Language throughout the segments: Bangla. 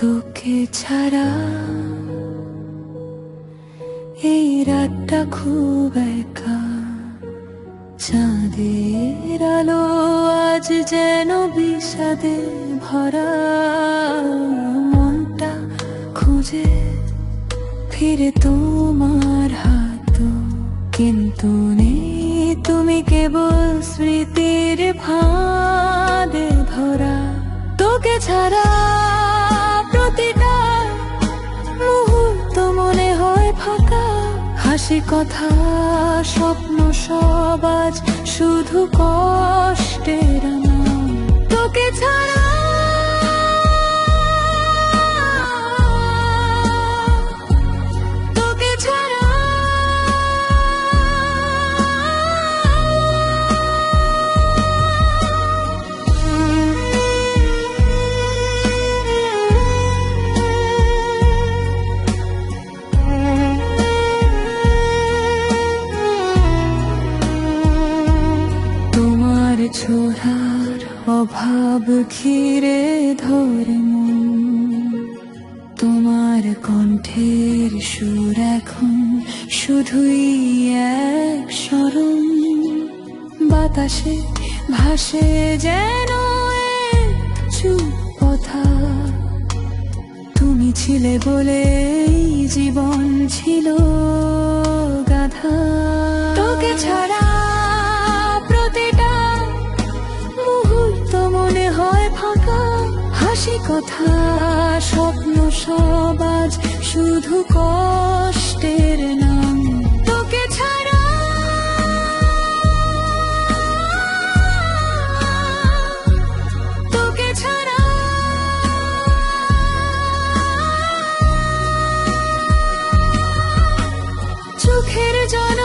তোকে ছাড়া এই রাতটা খুব একা। চাঁদের আলো আজ যেন বিষাদে ভরা। মনটা খুঁজে ফিরে তোমার হাত কিন্তু নেই। তুমি কেবল স্মৃতির ফাঁদে ধরা তোকে ছাড়া হাসি কথা স্বপ্ন সবাজ শুধু কষ্টের নাম তোকে ছাড়া অভাব ঘিরে ধরে তোমার কণ্ঠের সুর এখন শুধুই এক স্মরণ। বাতাসে ভাসে যেন কথা তুমি ছিলে বলে জীবন ছিল গাধা। তোকে ছাড়া হাসি কথা স্বপ্ন সব আজ শুধু কষ্টের নাম। তোকে ছাড়া তোকে ছাড়া চোখের জল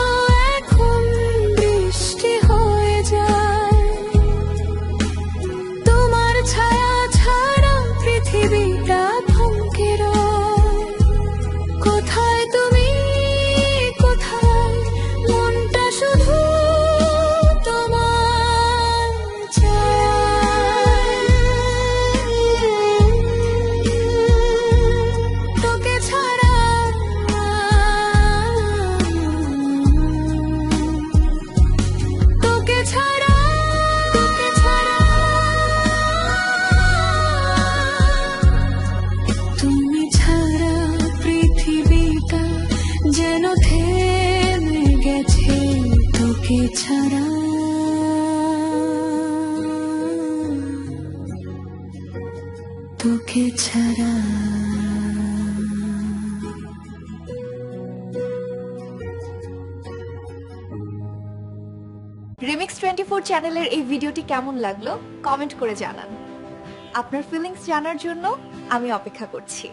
তোকে ছাড়া। তোকে ছাড়া। রিমিক্স টোয়েন্টি ফোর চ্যানেলের এই ভিডিওটি কেমন লাগল? কমেন্ট করে জানান। আপনার ফিলিংস জানার জন্য আমি অপেক্ষা করছি।